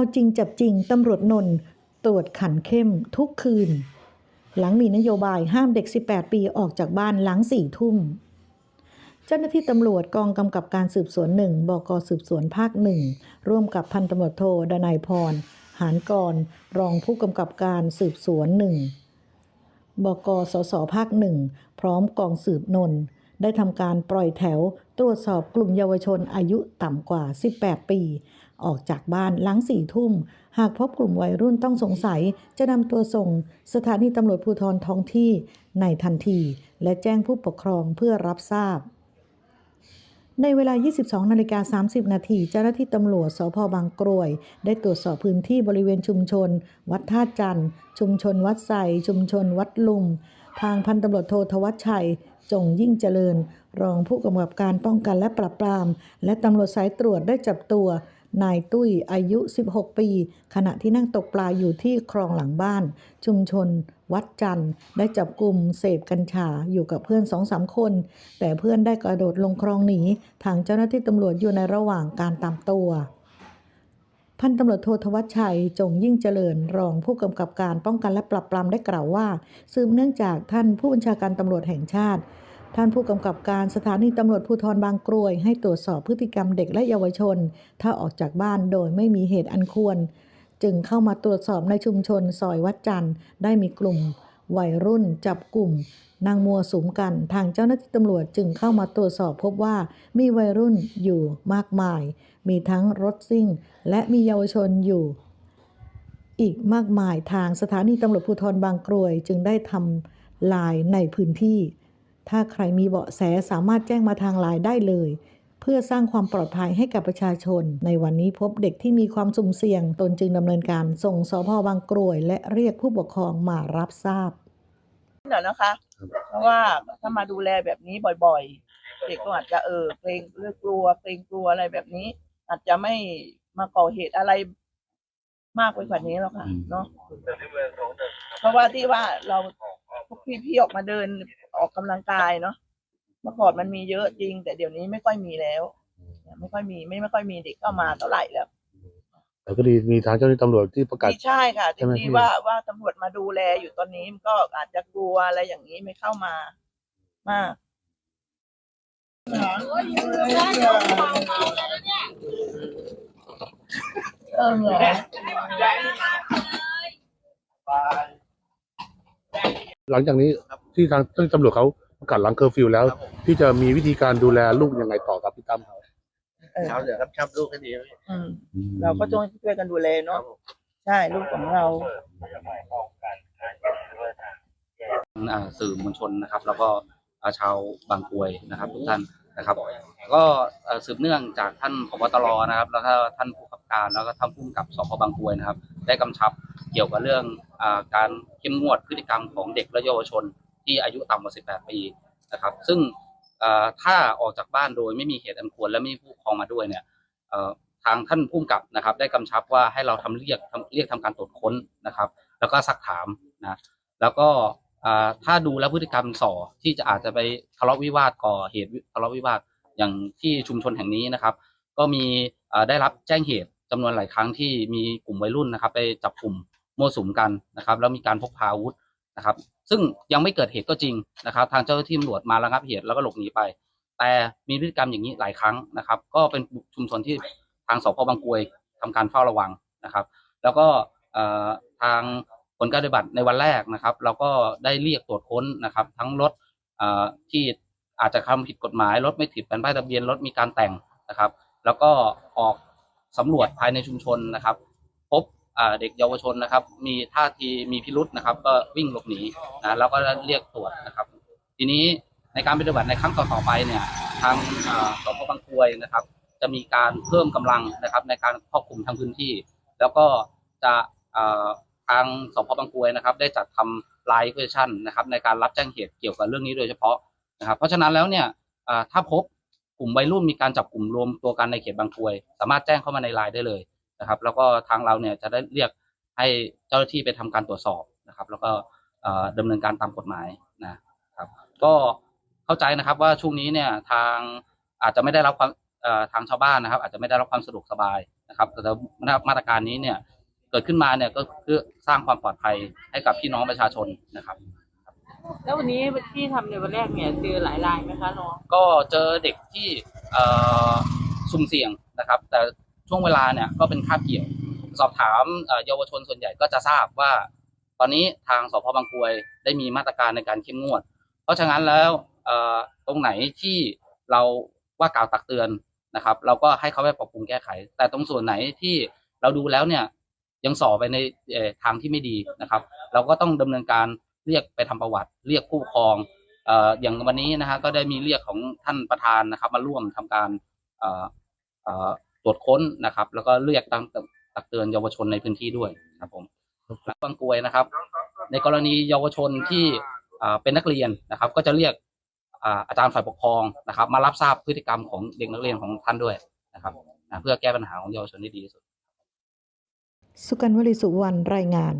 เอาจริงจับจริงตำรวจนนท์ตรวจขันเข้มทุกคืน หลังมีนโยบายห้ามเด็ก 18 ปีออกจากบ้านหลังสี่ทุ่ม เจ้าหน้าที่ตำรวจกองกำกับการสืบสวนหนึ่งบกสืบสวนภาคหนึ่งร่วมกับพันตำรวจโทดนายพร หานกร รองผู้กำกับการสืบสวนหนึ่งบกสสภาคหนึ่งพร้อมกองสืบนนท์ได้ทำการปล่อยแถวตรวจสอบกลุ่มเยาวชนอายุต่ำกว่า 18 ปี ออกจากบ้านหลังสี่ทุ่ม หากพบกลุ่มวัยรุ่นต้องสงสัย จะนำตัวส่ง สถานีตำรวจภูธรท้องที่ในทันที และแจ้งผู้ปกครองเพื่อรับทราบ ในเวลา 22 นาฬิกา 30 นาทีเจ้าหน้าที่ตำรวจสพบางกรวย ได้ตรวจสอบพื้นที่บริเวณชุมชน วัดท่าจันทร์ ชุมชนวัดไซชุมชนวัดลุมทางพันตำรวจโททวัชชัย จงยิ่งเจริญ รองผู้กำกับการป้องกันและปราบปราม และตำรวจสายตรวจได้จับตัว นายตุ้ยอายุ 16 ปี ขณะที่นั่งตกปลาอยู่ที่คลองหลังบ้าน ชุมชน วัดจันทร์ ได้จับกลุ่มเสพกัญชาอยู่กับเพื่อนสองสามคน แต่เพื่อนได้กระโดดลงคลองหนี ทางเจ้าหน้าที่ตำรวจอยู่ในระหว่างการตามตัวพันตำรวจโททวัชชัยจงยิ่งเจริญรองผู้กำกับการป้องกันและปราบปรามได้กล่าวว่า สืบเนื่องจากท่านผู้บัญชาการตำรวจแห่งชาติ ท่านผู้กำกับการสถานีตำรวจภูธรบางกรวย ให้ตรวจสอบพฤติกรรมเด็กและเยาวชน ถ้าออกจากบ้านโดยไม่มีเหตุอันควร จึงเข้ามาตรวจสอบในชุมชนซอยวัดจันทร์ได้มีกลุ่ม วัยรุ่นจับกลุ่มนางมัวสุมกัน ทางเจ้าหน้าที่ตำรวจจึงเข้ามาตรวจสอบพบว่ามีวัยรุ่นอยู่มากมาย มีทั้งรถซิ่ง และมีเยาวชนอยู่ อีกมากมายทางสถานีตำรวจภูธรบางกรวยจึงได้ทำลายในพื้นที่ ถ้าใครมีเบาะแสสามารถแจ้งมาทางไลน์ได้เลย เพื่อสร้างความปลอดภัยให้กับประชาชน ในวันนี้พบเด็กที่มีความสุ่มเสี่ยง ตนจึงดำเนินการส่งสพบางกรวย และเรียกผู้ปกครองมารับทราบหน่อยนะคะเพราะว่าถ้ามาดูแลแบบนี้บ่อยๆ เด็กก็อาจจะเออเกรงเลือกกลัวเกรงกลัวอะไรแบบนี้ อาจจะไม่มาก่อเหตุอะไรมากไปกว่านี้แล้วค่ะเนาะเพราะว่าที่ว่าเราพวกพี่ๆออกมาเดิน ออกกำลังกายเนาะเมื่อก่อนมันมีเยอะจริง แต่เดี๋ยวนี้ไม่ค่อยมีแล้ว ไม่ค่อยมีไม่ไม่ค่อยมีเด็กเข้ามาเท่าไหร่แล้วแต่ก็ดีมีทางเจ้าหน้าที่ตำรวจที่ประกาศที่ใช่ค่ะใช่ไหมที่พี่ว่าว่าตำรวจมาดูแลอยู่ตอนนี้มันก็อาจจะกลัวอะไรอย่างนี้ไม่เข้ามามากเออเหรอหลังจากนี้ ที่ทางเจ้าหน้าที่ตำรวจเขาประกาศหลังเคอร์ฟิวแล้วที่จะมีวิธีการดูแลลูกยังไงต่อครับพี่ตั้มครับเออเช้าเดี๋ยวครับชับลูกให้ดีครับพี่อืมเราก็ต้องช่วยกันดูแลเนาะใช่ลูกของเรา อ่าสื่อมวลชนนะครับแล้วก็อ่าชาวบางกรวยนะครับทุกท่านนะครับก็เอ่อสืบเนื่องจากท่านผบตรนะครับ แล้วก็ท่านผู้กำกับการแล้วก็ท่านผู้กำกับสพบางกรวยนะครับ ได้กำชับเกี่ยวกับเรื่องอาการเข้มงวดพฤติกรรมของเด็กและเยาวชน ที่อายุต่ำกว่า 18 ปีนะครับ ซึ่งถ้าออกจากบ้านโดยไม่มีเหตุอันควรและไม่มีผู้ปกครองมาด้วยเนี่ยทางท่านผู้กำกับนะครับ ได้กำชับว่าให้เราทำเรียกทำเรียกทำการตรวจค้นนะครับ แล้วก็ซักถามนะแล้วก็ถ้าดูแล้วพฤติกรรมส่อที่จะอาจจะไปทะเลาะวิวาทก่อเหตุทะเลาะวิวาทอย่างที่ชุมชนแห่งนี้นะครับ ก็มีได้รับแจ้งเหตุจำนวนหลายครั้งที่มีกลุ่มวัยรุ่นนะครับ ไปจับกลุ่มมั่วสุมกันนะครับ แล้วมีการพกพาอาวุธนะครับ ซึ่งยังไม่เกิดเหตุก็จริงนะครับ ทางเจ้าหน้าที่ตำรวจมาระงับเหตุแล้วก็หลบหนีไป แต่มีพฤติกรรมอย่างนี้หลายครั้งนะครับ ก็เป็นชุมชนที่ทางสพบางกรวยทำการเฝ้าระวังนะครับ แล้วก็ทางผลการปฏิบัติในวันแรกนะครับ เราก็ได้เรียกตรวจค้นนะครับ ทั้งรถที่อาจจะทำผิดกฎหมายรถไม่ติดแผ่นป้ายทะเบียนรถมีการแต่งนะครับ แล้วก็ออกสำรวจภายในชุมชนนะครับ เด็กเยาวชนนะครับ มีท่าทีมีพิรุษนะครับ ก็วิ่งหลบหนีนะแล้วก็เรียกตรวจนะครับ ทีนี้ในการปฏิบัติในครั้งต่อๆไปเนี่ยทางสพบางกรวยนะครับ จะมีการเพิ่มกำลังนะครับ ในการครอบคลุมทั้งพื้นที่ แล้วก็จะทางสพบางกรวยนะครับ ได้จัดทำไลฟ์เวอร์ชันนะครับ ในการรับแจ้งเหตุเกี่ยวกับเรื่องนี้โดยเฉพาะนะครับ เพราะฉะนั้นแล้วเนี่ยถ้าพบกลุ่มวัยรุ่นมีการจับกลุ่มรวมตัวกันในเขตบางกรวย สามารถแจ้งเข้ามาในไลน์ได้เลย นะครับ แล้วก็ทางเราเนี่ยจะได้เรียกให้เจ้าหน้าที่ไปทำการตรวจสอบนะครับ แล้วก็เอ่อดำเนินการตามกฎหมายนะครับ ก็เข้าใจนะครับว่าช่วงนี้เนี่ยทางอาจจะไม่ได้รับความเอ่อทางชาวบ้านนะครับ อาจจะไม่ได้รับความสะดวกสบายนะครับแต่มาตรการนี้เนี่ยเกิดขึ้นมาเนี่ยก็เพื่อสร้างความปลอดภัยให้กับพี่น้องประชาชนนะครับ แล้ววันนี้ที่ทำในวันแรกเนี่ยเจอหลายรายไหมคะน้องก็เจอเด็กที่เอ่อสุ่มเสี่ยงนะครับ แต่ ช่วงเวลาเนี่ยก็เป็นคาบเกี่ยว สอบถามเยาวชนส่วนใหญ่ก็จะทราบว่า ตอนนี้ทางสพบางกรวยได้มีมาตรการในการเข้มงวด เพราะฉะนั้นแล้วตรงไหนที่เราว่ากล่าวตักเตือนนะครับ เราก็ให้เขาไปปรับปรุงแก้ไข แต่ตรงส่วนไหนที่เราดูแล้วเนี่ยยังสอบไปในทางที่ไม่ดีนะครับ เราก็ต้องดำเนินการเรียกไปทำประวัติ เรียกผู้ปกครองอย่างวันนี้นะฮะก็ได้มีเรียกของท่านประธานนะครับ มาร่วมทำการ ตรวจค้นนะครับ แล้วก็เรียกตามตักเตือนเยาวชนในพื้นที่ด้วยครับผมและบางกรวยนะครับ ในกรณีเยาวชนที่เป็นนักเรียนนะครับ ก็จะเรียกอาอาจารย์ฝ่ายปกครองนะครับ มารับทราบพฤติกรรมของเด็กนักเรียนของท่านด้วยนะครับเพื่อแก้ปัญหาของเยาวชนได้ดีที่สุด สุกันวลีสุวรรณรายงาน